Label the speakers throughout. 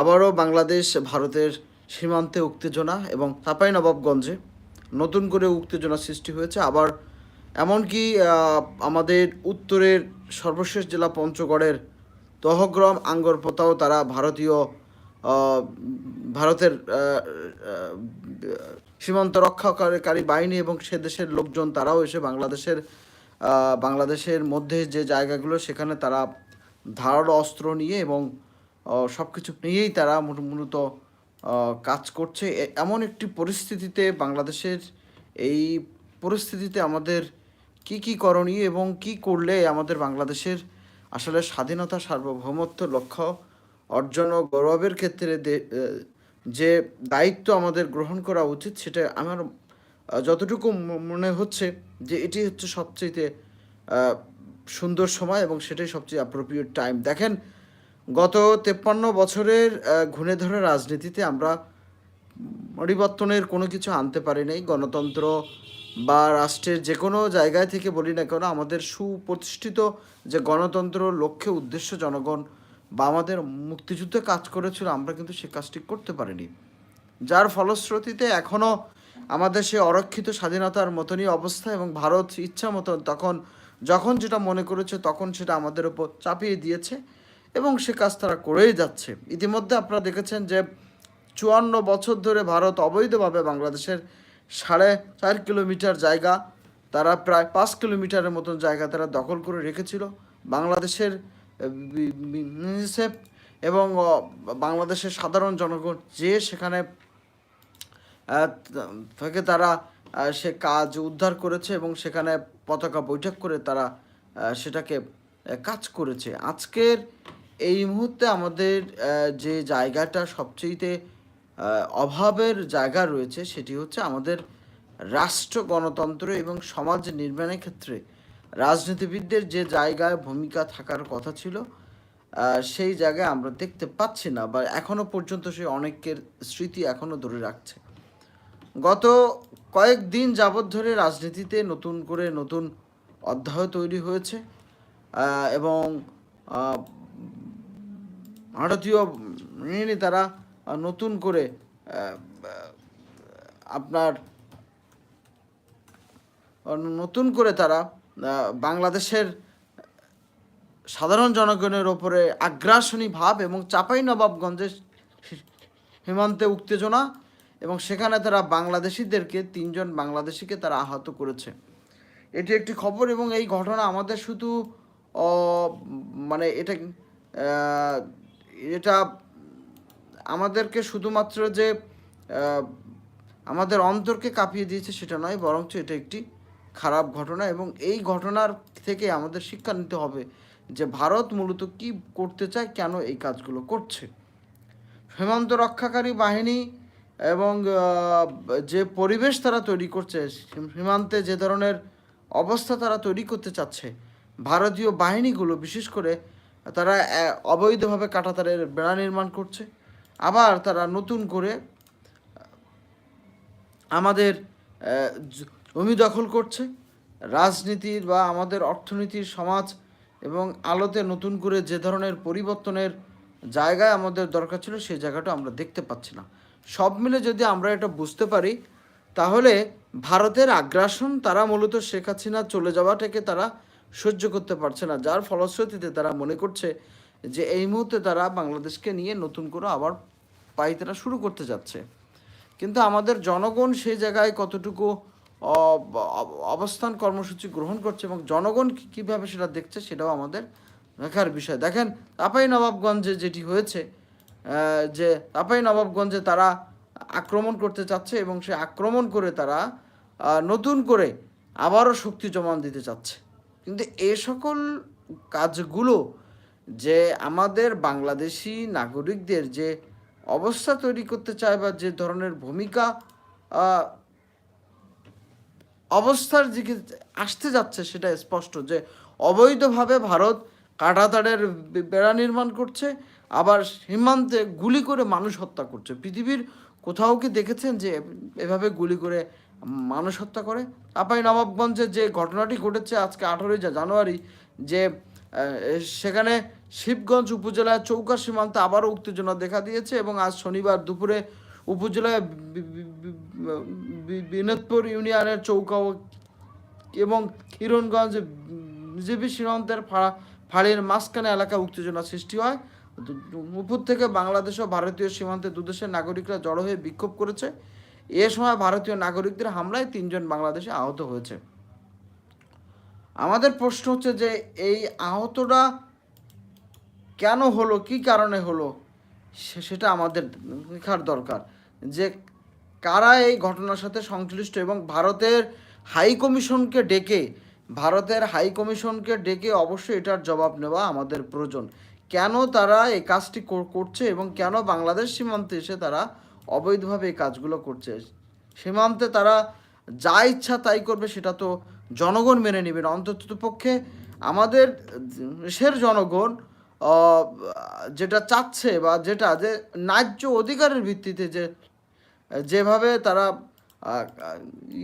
Speaker 1: আবারও বাংলাদেশ ভারতের সীমান্তে উত্তেজনা এবং চাঁপাই নবাবগঞ্জে নতুন করে উত্তেজনা সৃষ্টি হয়েছে। আবার এমনকি আমাদের উত্তরের সর্বশেষ জেলা পঞ্চগড়ের তহগ্রাম, আঙ্গরপোতাও তারা ভারতীয় ভারতের সীমান্ত রক্ষাকারী বাহিনী এবং সে দেশের লোকজন তারাও এসে বাংলাদেশের বাংলাদেশের মধ্যে যে জায়গাগুলো সেখানে তারা ধারালো অস্ত্র নিয়ে এবং সব কিছু নিয়েই তারা মূলত কাজ করছে। এমন একটি পরিস্থিতিতে বাংলাদেশের এই পরিস্থিতিতে আমাদের কি কি করণীয় এবং কি করলে আমাদের বাংলাদেশের আসলে স্বাধীনতা, সার্বভৌমত্ব লক্ষ্য অর্জন ও গৌরবের ক্ষেত্রে যে দায়িত্ব আমাদের গ্রহণ করা উচিত, সেটা আমার যতটুকু মনে হচ্ছে যে এটি হচ্ছে সবচেয়ে সুন্দর সময় এবং সেটাই সবচেয়ে অ্যাপ্রোপ্রিয়েট টাইম দেখেন গত তেপ্পান্ন বছরের ঘুণে ধরা রাজনীতিতে আমরা পরিবর্তনের কোনো কিছু আনতে পারি নাই। গণতন্ত্র বা রাষ্ট্রের যে কোনো জায়গায় থেকে বলি না কেন, আমাদের সুপ্রতিষ্ঠিত যে গণতন্ত্র লক্ষ্যে উদ্দেশ্য জনগণ বা আমাদের মুক্তিযুদ্ধে কাজ করেছিল, আমরা কিন্তু সে কাজটি করতে পারিনি। যার ফলশ্রুতিতে এখনও আমাদের সে অরক্ষিত স্বাধীনতার মতনই অবস্থা এবং ভারত ইচ্ছা মতন তখন, যখন যেটা মনে করেছে তখন সেটা আমাদের উপর চাপিয়ে দিয়েছে। এবং সে কাজ তারা করেই যাচ্ছে। ইতিমধ্যে আপনারা দেখেছেন যে চুয়ান্ন বছর ধরে ভারত অবৈধভাবে বাংলাদেশের সাড়ে চার কিলোমিটার জায়গা তারা প্রায় পাঁচ কিলোমিটারের মতন জায়গা তারা দখল করে রেখেছিল। বাংলাদেশের ইউনিসেফ এবং বাংলাদেশের সাধারণ জনগণ যে সেখানে থেকে তারা সে কাজ উদ্ধার করেছে এবং সেখানে পতাকা বৈঠক করে তারা সেটাকে কাজ করেছে। আজকের এই মুহূর্তে আমাদের যে জায়গাটা সবচেয়েতে অভাবের জায়গা রয়েছে সেটি হচ্ছে আমাদের রাষ্ট্র, গণতন্ত্র এবং সমাজ নির্মাণের ক্ষেত্রে। রাজনীতিবিদদের যে জায়গায় ভূমিকা থাকার কথা ছিল সেই জায়গায় আমরা দেখতে পাচ্ছি না বা এখনও পর্যন্ত সেই অনেকের স্মৃতি এখনও ধরে রাখছে। গত কয়েকদিন যাবৎ ধরে রাজনীতিতে নতুন করে নতুন অধ্যায় তৈরি হয়েছে এবং ভারতীয় বাহিনী তারা নতুন করে আপনার, নতুন করে তারা বাংলাদেশের সাধারণ জনগণের ওপরে আগ্রাসনী ভাব এবং চাপাই নবাবগঞ্জের সীমান্তে উত্তেজনা এবং সেখানে তারা বাংলাদেশিদেরকে, তিনজন বাংলাদেশিকে তারা আহত করেছে। এটি একটি খবর এবং এই ঘটনা আমাদের শুধু মানে এটা এটা আমাদেরকে শুধুমাত্র যে আমাদের অন্তরকে কাঁপিয়ে দিয়েছে সেটা নয়, বরঞ্চ এটা একটি খারাপ ঘটনা এবং এই ঘটনার থেকে আমাদের শিক্ষা নিতে হবে যে ভারত মূলত কি করতে চায়, কেন এই কাজগুলো করছে। সীমান্ত রক্ষাকারী বাহিনী এবং যে পরিবেশ তারা তৈরি করছে, সীমান্তে যে ধরনের অবস্থা তারা তৈরি করতে চাচ্ছে, ভারতীয় বাহিনীগুলো, বিশেষ করে তারা অবৈধভাবে কাটাতারের বেড়া নির্মাণ করছে। আবার তারা নতুন করে, আমাদের জমি দখল করছে। রাজনীতির বা আমাদের অর্থনীতির সমাজ এবং আলোতে নতুন করে যে ধরনের পরিবর্তনের জায়গায় আমাদের দরকার ছিল, সেই জায়গাটা আমরা দেখতে পাচ্ছি না। সব মিলে যদি আমরা এটা বুঝতে পারি, তাহলে ভারতের আগ্রাসন তারা মূলত শেখ হাসিনা চলে যাওয়াটাকে তারা সহ্য করতে পারছে না। যার ফলশ্রুতিতে তারা মনে করছে যে এই মুহূর্তে তারা বাংলাদেশকে নিয়ে নতুন করে আবার পাইতারা শুরু করতে যাচ্ছে। কিন্তু আমাদের জনগণ সেই জায়গায় কতটুকু অবস্থান কর্মসূচি গ্রহণ করছে এবং জনগণ কীভাবে সেটা দেখছে সেটাও আমাদের দেখার বিষয়। দেখেন তাপাই নবাবগঞ্জে যেটি হয়েছে যে তাপাই নবাবগঞ্জে তারা আক্রমণ করতে চাচ্ছে এবং সে আক্রমণ করে তারা নতুন করে আবারও শক্তি জমান দিতে চাচ্ছে। কিন্তু এ সকল কাজগুলো যে আমাদের বাংলাদেশি নাগরিকদের যে অবস্থা তৈরি করতে চায় বা যে ধরনের ভূমিকা অবস্থার দিকে আসতে যাচ্ছে সেটা স্পষ্ট যে অবৈধভাবে ভারত কাঁটাতারের বেড়া নির্মাণ করছে, আবার সীমান্তে গুলি করে মানুষ হত্যা করছে। পৃথিবীর কোথাও কি দেখেছেন যে এভাবে গুলি করে মানুষ হত্যা করে। আপাই নবাবগঞ্জে যে ঘটনাটি ঘটেছে আজকে আঠারোই জানুয়ারি, যে সেখানে শিবগঞ্জ উপজেলায় চৌকা সীমান্তে আবারও উত্তেজনা দেখা দিয়েছে এবং আজ শনিবার দুপুরে উপজেলায় বিনোদপুর ইউনিয়নের চৌকা এবং কিরণগঞ্জ বিজেপি সীমান্তের ফাঁড়ির মাঝখানে এলাকায় উত্তেজনা সৃষ্টি হয়। উপর থেকে বাংলাদেশ ও ভারতীয় সীমান্তে দুদেশের নাগরিকরা জড়ো হয়ে বিক্ষোভ করেছে। এ সময় ভারতীয় নাগরিকদের হামলায় তিনজন বাংলাদেশে আহত হয়েছে। আমাদের প্রশ্ন হচ্ছে যে এই আহতটা কেন হলো, কি কারণে হলো সেটা আমাদের দেখার দরকার। যে কারা এই ঘটনার সাথে সংশ্লিষ্ট এবং ভারতের হাই কমিশনকে ডেকে, ভারতের হাই কমিশনকে ডেকে অবশ্যই এটার জবাব নেওয়া আমাদের প্রয়োজন। কেন তারা এই কাজটি করছে এবং কেন বাংলাদেশ সীমান্তে এসে তারা অবৈধভাবে এই কাজগুলো করছে। সীমান্তে তারা যা ইচ্ছা তাই করবে সেটা তো জনগণ মেনে নেবে না। অন্তত পক্ষে আমাদের দেশের জনগণ যেটা চাচ্ছে বা যেটা যে ন্যায্য অধিকারের ভিত্তিতে যে, যেভাবে তারা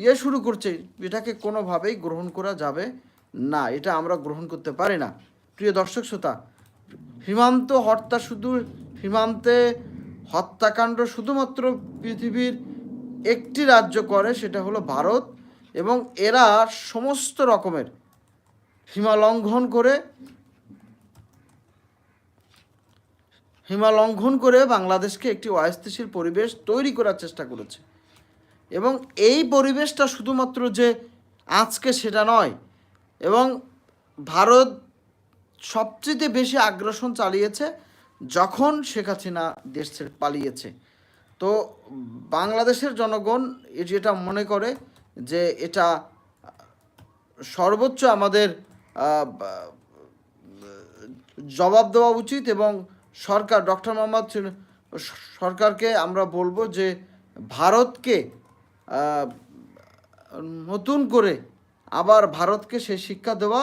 Speaker 1: ইয়ে শুরু করছে, এটাকে কোনোভাবেই গ্রহণ করা যাবে না। এটা আমরা গ্রহণ করতে পারি না। প্রিয় দর্শক শ্রোতা, সীমান্ত হত্যা শুধু সীমান্তে হত্যাকাণ্ড শুধুমাত্র পৃথিবীর একটি রাজ্য করে, সেটা হলো ভারত, এবং এরা সমস্ত রকমের সীমা লঙ্ঘন করে সীমা লঙ্ঘন করে বাংলাদেশকে একটি অস্থিতিশীল পরিবেশ তৈরি করার চেষ্টা করেছে। এবং এই পরিবেশটা শুধুমাত্র যে আজকে সেটা নয়, এবং ভারত সবচেয়ে বেশি আগ্রাসন চালিয়েছে যখন শেখ হাসিনা দেশ ছেড়ে পালিয়েছে। তো বাংলাদেশের জনগণ যেটা মনে করে যে এটা সর্বোচ্চ আমাদের জবাব দেওয়া উচিত এবং সরকার, ডক্টর মোহাম্মদ সরকারকে আমরা বলব যে ভারতকে নতুন করে আবার ভারতকে সে শিক্ষা দেওয়া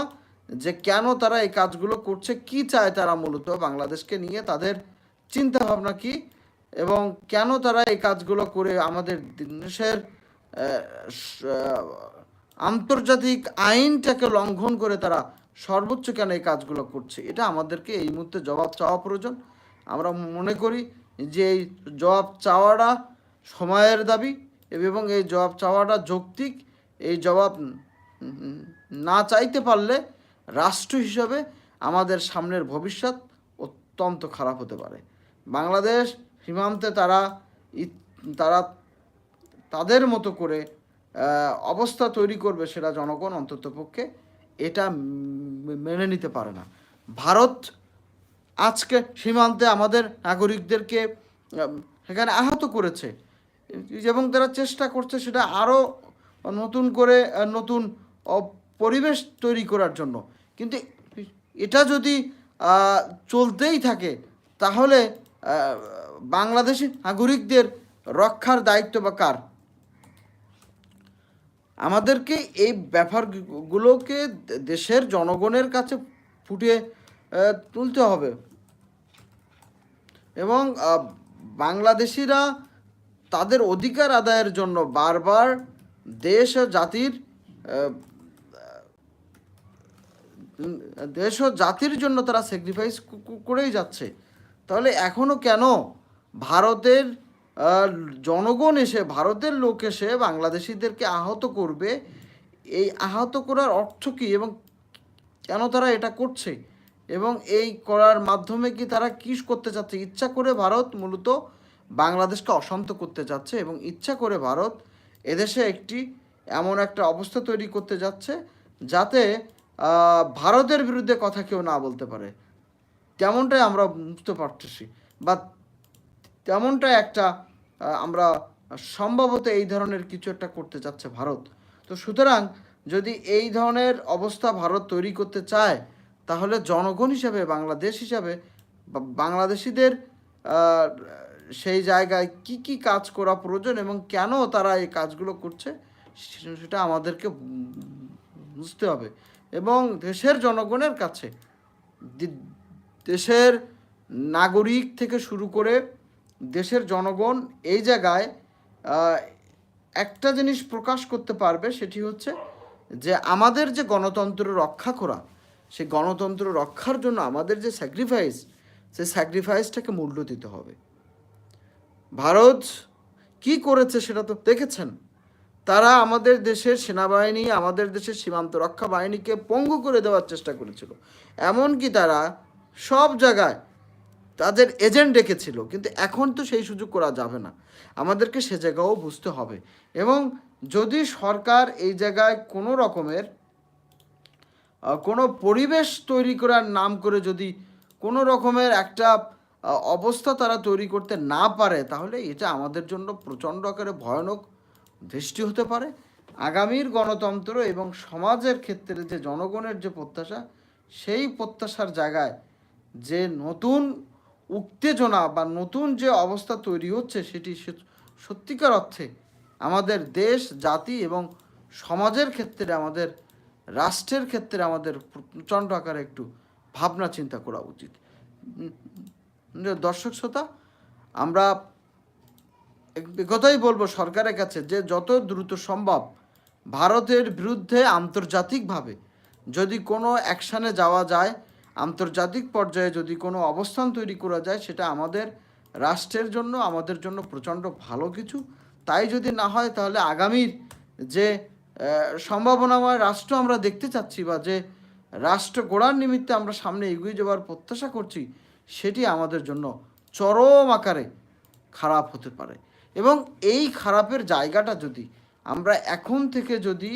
Speaker 1: যে কেন তারা এই কাজগুলো করছে, কি চায় তারা মূলত বাংলাদেশকে নিয়ে, তাদের চিন্তা ভাবনা কি এবং কেন তারা এই কাজগুলো করে আমাদের দেশের আন্তর্জাতিক আইনটাকে লঙ্ঘন করে তারা সর্বোচ্চ কেন এই কাজগুলো করছে? এটা আমাদেরকে এই মুহূর্তে জবাব চাওয়া প্রয়োজন। আমরা মনে করি যে এই জবাব চাওয়াটা সময়ের দাবি এবং এই জবাব চাওয়াটা যৌক্তিক। এই জবাব না চাইতে পারলে রাষ্ট্র হিসাবে আমাদের সামনের ভবিষ্যৎ অত্যন্ত খারাপ হতে পারে। বাংলাদেশ সীমান্তে তারা তারা তাদের মতো করে অবস্থা তৈরি করবে সেটা জনগণ অন্ততপক্ষে এটা মেনে নিতে পারে না। ভারত আজকে সীমান্তে আমাদের নাগরিকদেরকে সেখানে আহত করেছে। এবং তারা চেষ্টা করছে সেটা আরও নতুন করে নতুন পরিবেশ তৈরি করার জন্য। কিন্তু এটা যদি চলতেই থাকে, তাহলে বাংলাদেশি নাগরিকদের রক্ষার দায়িত্ব বা কার? আমাদেরকে এই ব্যাপারগুলোকে দেশের জনগণের কাছে ফুটিয়ে তুলতে হবে। এবং বাংলাদেশিরা তাদের অধিকার আদায়ের জন্য বারবার দেশ ও জাতির দেশ ও জাতির জন্য তারা স্যাক্রিফাইস করেই যাচ্ছে। তাহলে এখনও কেন ভারতের জনগণ এসে, ভারতের লোক এসে বাংলাদেশিদেরকে আহত করবে? এই আহত করার অর্থ কী এবং কেন তারা এটা করছে? এবং এই করার মাধ্যমে কি তারা কী করতে চাচ্ছে? ইচ্ছা করে ভারত মূলত বাংলাদেশকে অশান্ত করতে যাচ্ছে এবং ইচ্ছা করে ভারত এদেশে একটি এমন একটা অবস্থা তৈরি করতে যাচ্ছে যাতে ভারতের বিরুদ্ধে কথা কেউ না বলতে পারে। তেমনটাই আমরা বুঝতে পারতেছি। বা তেমনটাই একটা আমরা সম্ভবত এই ধরনের কিছু একটা করতে চাচ্ছে ভারত। তো সুতরাং যদি এই ধরনের অবস্থা ভারত তৈরি করতে চায়, তাহলে জনগণ হিসাবে, বাংলাদেশ হিসাবে বাংলাদেশিদের সেই জায়গায় কি কি কাজ করা প্রয়োজন এবং কেন তারা এই কাজগুলো করছে, সেটা আমাদেরকে বুঝতে হবে। এবং দেশের জনগণের কাছে দেশের নাগরিক থেকে শুরু করে দেশের জনগণ এই জায়গায় একটা জিনিস প্রকাশ করতে পারবে সেটি হচ্ছে যে আমাদের যে গণতন্ত্র রক্ষা করা, সেই গণতন্ত্র রক্ষার জন্য আমাদের যে স্যাক্রিফাইস সেই স্যাক্রিফাইসটাকে মূল্য দিতে হবে। ভারত কি করেছে সেটা তো দেখেছেন। তারা আমাদের দেশের সেনাবাহিনী, আমাদের দেশের সীমান্ত রক্ষা বাহিনীকে পঙ্গু করে দেওয়ার চেষ্টা করেছিল। এমনকি তারা সব জায়গায় তাদের এজেন্ট রেখেছিল কিন্তু এখন তো সেই সুযোগ করা যাবে না। আমাদেরকে সে জায়গাও বুঝতে হবে। এবং যদি সরকার এই জায়গায় কোনো রকমের কোনো পরিবেশ তৈরি করার নাম করে যদি কোনো রকমের একটা অবস্থা তারা তৈরি করতে না পারে, তাহলে এটা আমাদের জন্য প্রচণ্ড আকারে ভয়ানক দৃষ্টি হতে পারে, আগামীর গণতন্ত্র এবং সমাজের ক্ষেত্রে যে জনগণের যে প্রত্যাশা, সেই প্রত্যাশার জায়গায় যে নতুন উত্তেজনা বা নতুন যে অবস্থা তৈরি হচ্ছে, সেটি সত্যিকার অর্থে আমাদের দেশ, জাতি এবং সমাজের ক্ষেত্রে, আমাদের রাষ্ট্রের ক্ষেত্রে আমাদের প্রচণ্ড আকারে একটু ভাবনা চিন্তা করা উচিত। দর্শক শ্রোতা আমরা কথাই বলব সরকারের কাছে যে যত দ্রুত সম্ভব ভারতের বিরুদ্ধে আন্তর্জাতিকভাবে যদি কোনো অ্যাকশানে যাওয়া যায়, আন্তর্জাতিক পর্যায়ে যদি কোনো অবস্থান তৈরি করা যায়, সেটা আমাদের রাষ্ট্রের জন্য, আমাদের জন্য প্রচণ্ড ভালো কিছু। তাই যদি না হয়, তাহলে আগামীর যে সম্ভাবনাময় রাষ্ট্র আমরা দেখতে চাচ্ছি বা যে রাষ্ট্র গড়ার নিমিত্তে আমরা সামনে এগিয়ে যাওয়ার প্রত্যাশা করছি, সেটি আমাদের জন্য চরম আকারে খারাপ হতে পারে। এবং এই খারাপের জায়গাটা যদি আমরা এখন থেকে যদি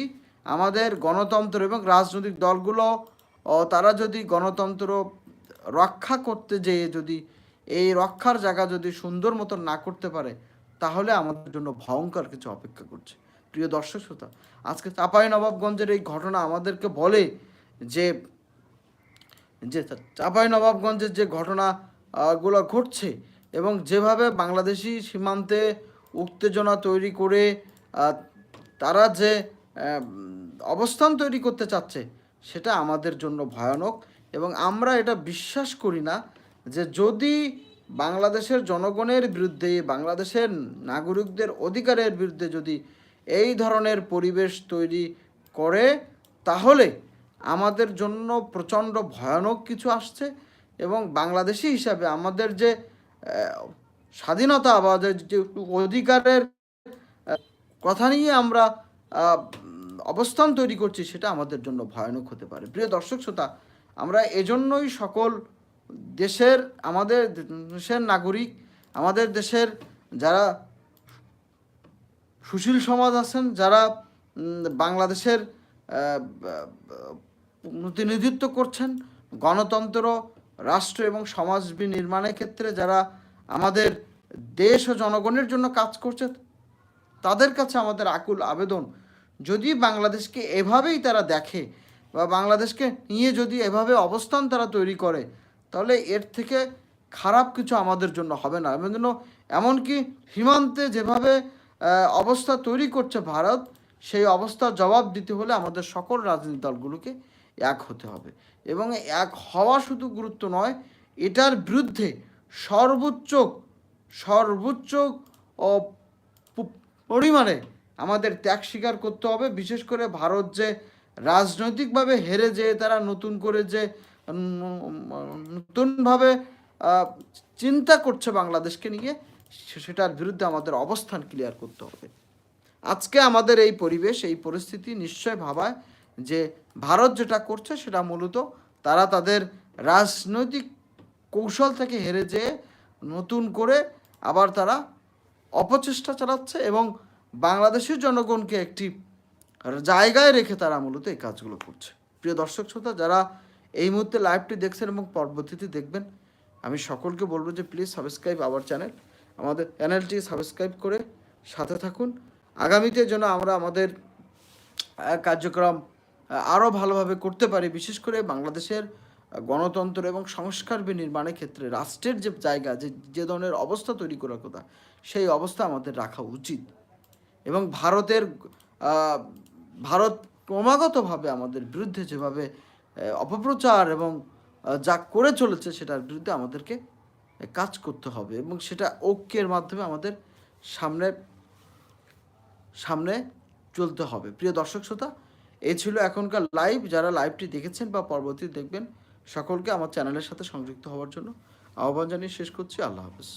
Speaker 1: আমাদের গণতন্ত্র এবং রাজনৈতিক দলগুলো তারা যদি গণতন্ত্র রক্ষা করতে যেয়ে যদি এই রক্ষার জায়গা যদি সুন্দর মতন না করতে পারে, তাহলে আমাদের জন্য ভয়ঙ্কর কিছু অপেক্ষা করছে। প্রিয় দর্শক শ্রোতা, আজকে চাপাই নবাবগঞ্জের এই ঘটনা আমাদেরকে বলে যে যে চাঁপাই নবাবগঞ্জের যে ঘটনাগুলো ঘটছে এবং যেভাবে বাংলাদেশি সীমান্তে উত্তেজনা তৈরি করে তারা যে অবস্থান তৈরি করতে চাচ্ছে, সেটা আমাদের জন্য ভয়ানক এবং আমরা এটা বিশ্বাস করি না যে যদি বাংলাদেশের জনগণের বিরুদ্ধে, বাংলাদেশের নাগরিকদের অধিকারের বিরুদ্ধে যদি এই ধরনের পরিবেশ তৈরি করে, তাহলে আমাদের জন্য প্রচণ্ড ভয়ানক কিছু আসছে এবং বাংলাদেশি হিসাবে আমাদের যে স্বাধীনতা যে যে অধিকারের কথা নিয়ে আমরা অবস্থান তৈরি করছি সেটা আমাদের জন্য ভয়ানক হতে পারে। প্রিয় দর্শক শ্রোতা, আমরা এজন্যই সকল দেশের, আমাদের দেশের নাগরিক, আমাদের দেশের যারা সুশীল সমাজ আছেন, যারা বাংলাদেশের প্রতিনিধিত্ব করছেন, গণতন্ত্র, রাষ্ট্র এবং সমাজ নির্মাণের ক্ষেত্রে যারা আমাদের দেশ ও জনগণের জন্য কাজ করছে। তাদের কাছে আমাদের আকুল আবেদন। যদি বাংলাদেশকে এভাবেই তারা দেখে বা বাংলাদেশকে নিয়ে যদি এভাবে অবস্থান তারা তৈরি করে, তাহলে এর থেকে খারাপ কিছু আমাদের জন্য হবে না। এবং এমনকি সীমান্তে যেভাবে অবস্থা তৈরি করছে ভারত, সেই অবস্থার জবাব দিতে হলে আমাদের সকল রাজনৈতিক দলগুলোকে এক হতে হবে। এবং এক হওয়া শুধু গুরুত্ব নয়, এটার বিরুদ্ধে সর্বোচ্চ সর্বোচ্চ পরিমাণে আমাদের ত্যাগ স্বীকার করতে হবে। বিশেষ করে ভারত যে রাজনৈতিকভাবে হেরে যেয়ে তারা নতুন করে যে নতুনভাবে চিন্তা করছে বাংলাদেশকে নিয়ে সেটার বিরুদ্ধে আমাদের অবস্থান ক্লিয়ার করতে হবে। আজকে আমাদের এই পরিবেশ, এই পরিস্থিতি নিশ্চয় ভাবায় যে, ভারত যেটা করছে সেটা মূলত তারা তাদের রাজনৈতিক কৌশল থেকে হেরে যেয়ে নতুন করে আবার তারা অপচেষ্টা চালাচ্ছে এবং বাংলাদেশের জনগণকে একটি জায়গায় রেখে তারা মূলত এই কাজগুলো করছে। প্রিয় দর্শক শ্রোতা, যারা এই মুহূর্তে লাইভটি দেখছেন এবং পরবর্তীতে দেখবেন, আমি সকলকে বলব যে প্লিজ সাবস্ক্রাইব আওয়ার চ্যানেল আমাদের চ্যানেলটি সাবস্ক্রাইব করে সাথে থাকুন। আগামীতে যেন আমরা আমাদের কার্যক্রম আরও ভালোভাবে করতে পারি, বিশেষ করে বাংলাদেশের গণতন্ত্র এবং সংস্কার বিনির্মাণের ক্ষেত্রে রাষ্ট্রের যে জায়গা, যে যে ধরনের অবস্থা তৈরি করার কথা, সেই অবস্থা আমাদের রাখা উচিত। এবং ভারতের ভারত ক্রমাগতভাবে আমাদের বিরুদ্ধে যেভাবে অপপ্রচার এবং যা করে চলেছে সেটার বিরুদ্ধে আমাদেরকে কাজ করতে হবে এবং সেটা ঐক্যের মাধ্যমে আমাদের সামনে সামনে চলতে হবে। প্রিয় দর্শক শ্রোতা এই ছিল এখনকার লাইভ যারা লাইভটি দেখেছেন বা পরবর্তী দেখবেন সকলকে আমার চ্যানেলের সাথে সংযুক্ত হওয়ার জন্য আহ্বান জানিয়ে শেষ করছি। আল্লাহ হাফেজ।